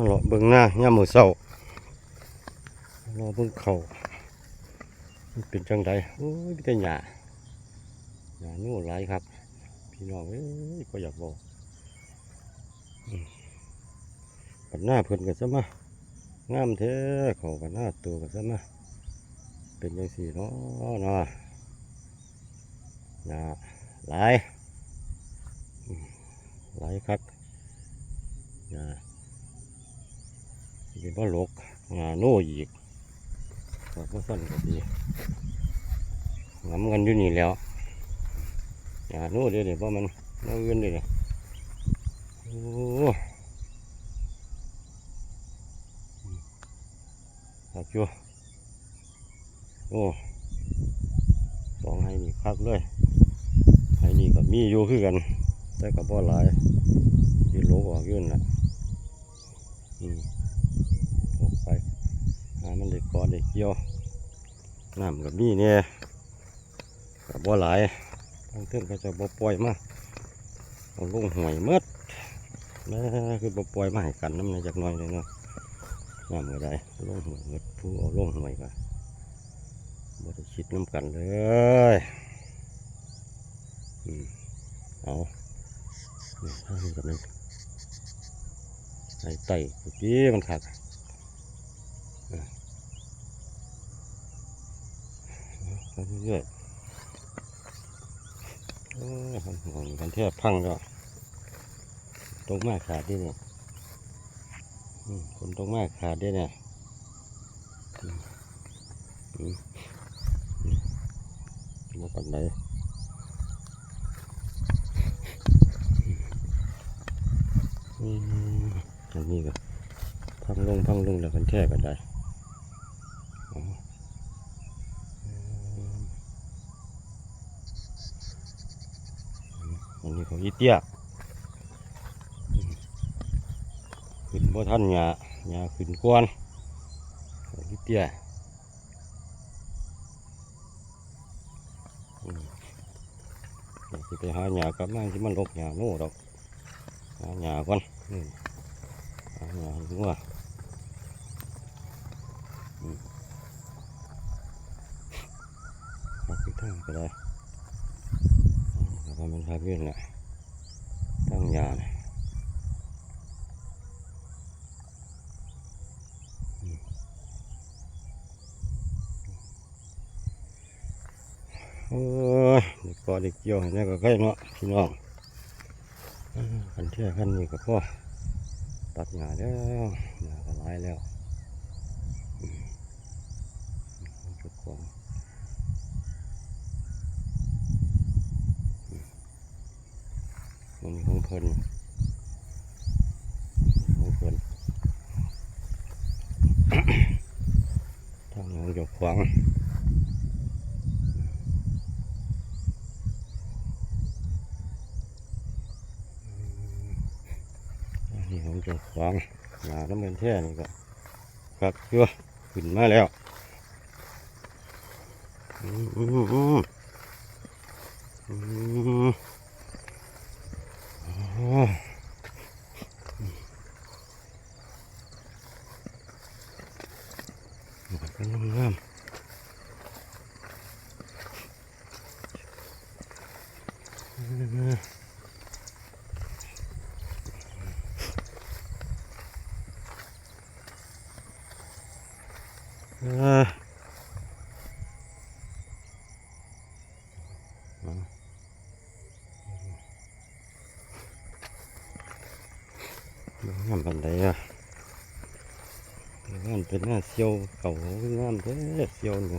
มาเลาะเบิ่งหน้าย่ามมือเศร้ารอเบิ่งเขามันเป็นจังไดโอ้ยมีแต่หญ้าหญ้านู่นหลายครับ พี่น้องเอ้ยก็อยากบอกปัดหน้าเพิ่นกันซะมางามแท้เขาปัดหน้าตัวกันซะมาเป็นจังสี่เนาะเนาะหญ้าหลายหลายครับหญ้า เป็นบ่หลกงาโน่อีกบอกว่าสั้นก็ดีงำกันอยู่นี่แล้วงาโน่เดี๋ยวเดี๋ยวมันน่าเอื้อนเดี๋ยวนี้โอ้คักอยู่โอ้สองให้นี่คักเลยให้นี่กับมีอยู่คือกัน แต่กับบ่หลายยืนโลกออกยืนนล่ะอืม ออกไปหามันได้กอได้เกี่ยวน้ำกับนี่เนี่ยกับบ่หลายทางเทิงก็จะบ่ปล่อยมาเอาลงห่วยหมดนะคือบ่ปล่อยมาให้กันน้ำในจักน่อยเลยเนาะน้ำก็ได้ลงห่วยหมดผู้เอาลงห่วยก็บ่ได้คิดน้ำกันเลยอืมเอานี่ทางนี้กับมัน ไอ้ไต่พี่มันขาดเยอ้ยมันแทบพังแล้วตรงมากขาดดิเนี่ยคนตรงมากขาดดิเนี่ยมอืมอืมมาปันไหนอืม อันนี้ก็พังลงพังลงแล้วกันแท้กันได้อันนี้ของอีเตี้ยขึ้นบ่ทันหญ้าหญ้าขึ้นก้อนของอีเตี้ยอืมเดี๋ยวสิไปหาหญ้ากลับมาที่มันลกหญ้าโน่ดอกหาหญ้าก่อนอ หาหญ้าให้งัวอืมหาไปทางก็ได้แล้วก็มันพาเพื่อนน่ะตั้งยาเนี่ยอืมโอ้ยเด็กกอเด็กเกี่ยวนี่ก็ใกล้เนาะพี่น้องอ่าคันเที่ยคันนี้ก็พอ ตัดหญ้าแล้วหญ้าก็หลายแล้วจุดของมันของเพิ่นของเพิ่น ทางหยังจะขวาง อันนี้ของเจะขวางหนาน้ำมันแท่นี่ก็ครับเชื่อขึ้นมาแล้วอืมอืมอืมอืม โอ้หมดเป็นงามเออ งามปันใดอะงามเป็นหน้าเซียวเก่างามแท้เซียวหนู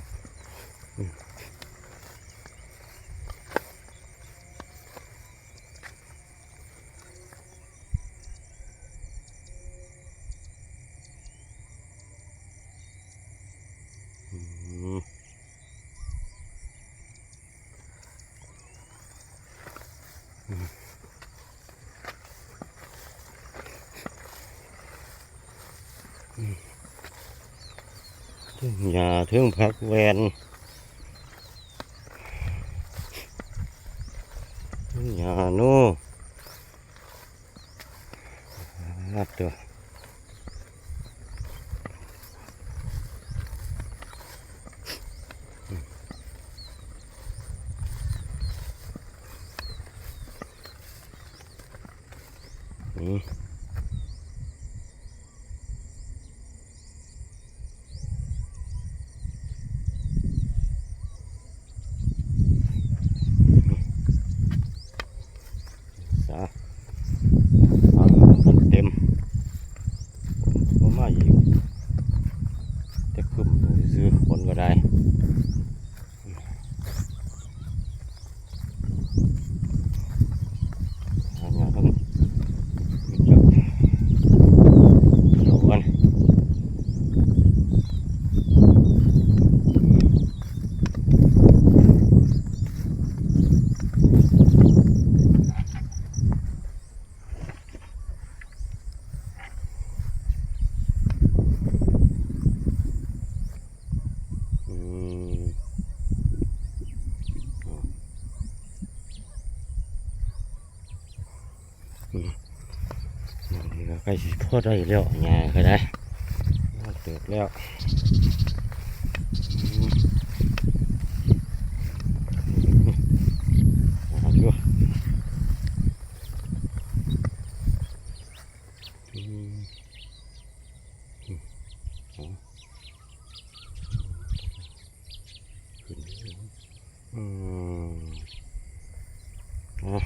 เทิงหญ้าเทิงผักแวนเทิงหญ้าโน่อาตัว อืมสาสาท่านเต็มก็มาอีกจะขึ้นดูซื้อคนก็ได้ ทำงานต้องมีจับเดี๋ยวกันอืม นี่ ก็ใกล้สิพอได้แล้วงาก็ได้มาเติบแล้วอืมเอาอยู่อืมอืมเอาขึ้นเรื่อยๆอืมเอา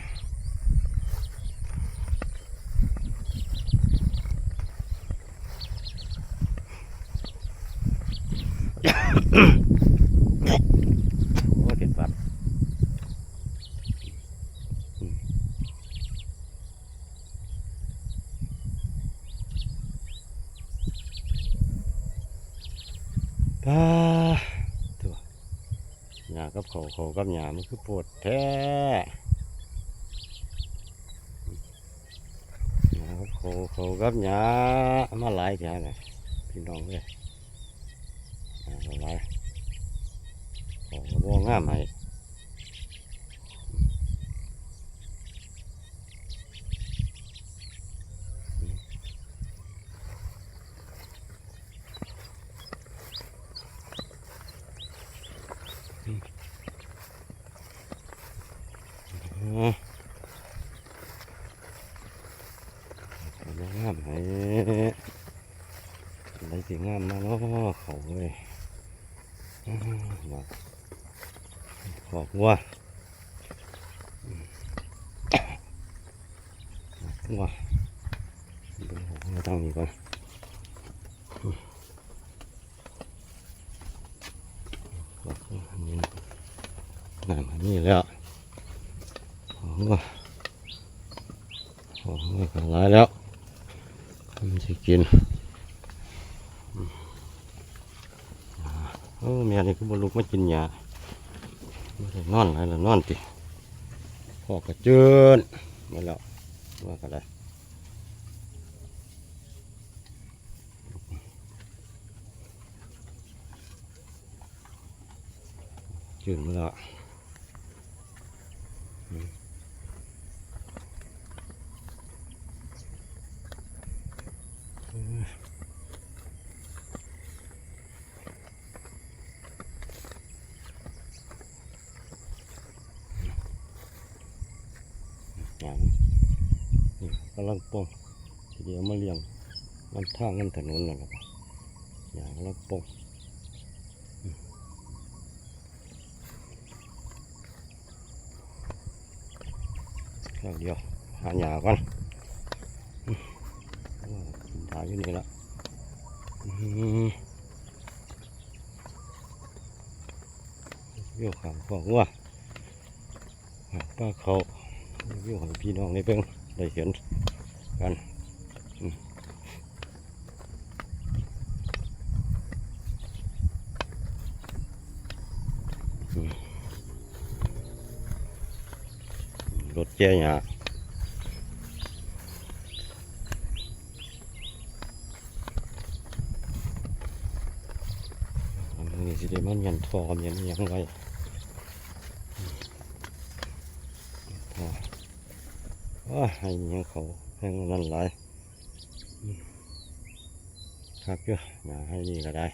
โอ้ยเก็บปัดอืม ป้าตัวหยากับเขาเขากับหยามันคือปวดแท้หยากับเขาเขากับหยามาหลายแท้เลยพี่น้องเลยหยามาหลายของก็บ่งามให้อืมขอ งามให้อะไรสิงามมาเนาะเขาเว้ยอืมว่าว่าว่าตั้งนี้ก่อนนนี้น้ำอันนี้แล้วบองกว่าบอกว่ากันหลายแล้ว มันจะกินโอ้แม่นี่คือบลุกมากินหญ้าไม่ได้นอนอะไรละนอนติพอกระเจินมาแล้วว่าก็ได้จืนมาแล้ว หยังนี่กำลังปองเดี๋ยวมาเลี้ยงมันท่างันถนนนะครับหยังกำลังปองเดี๋ยวหาหยาก่อนอืมว่ากินถ่าอยู่นี่ละอืมเยี่ขามของว่าหาป้าเขา เยี่ยวให้พี่น้องในเพิ่งได้เห็นกันรถแจ้หยาอันนี้สิได้มันยันทอมยันยังไง ให้ยังเขาให้มันนั่นไหลครับเยอะมาให้นี่ก็ได้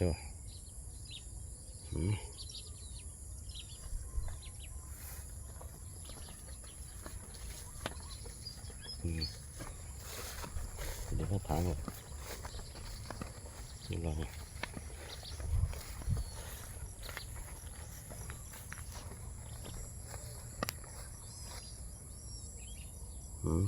ตัวเดี๋ยวเขาถามว่าอยู่รอเนี่ย อืม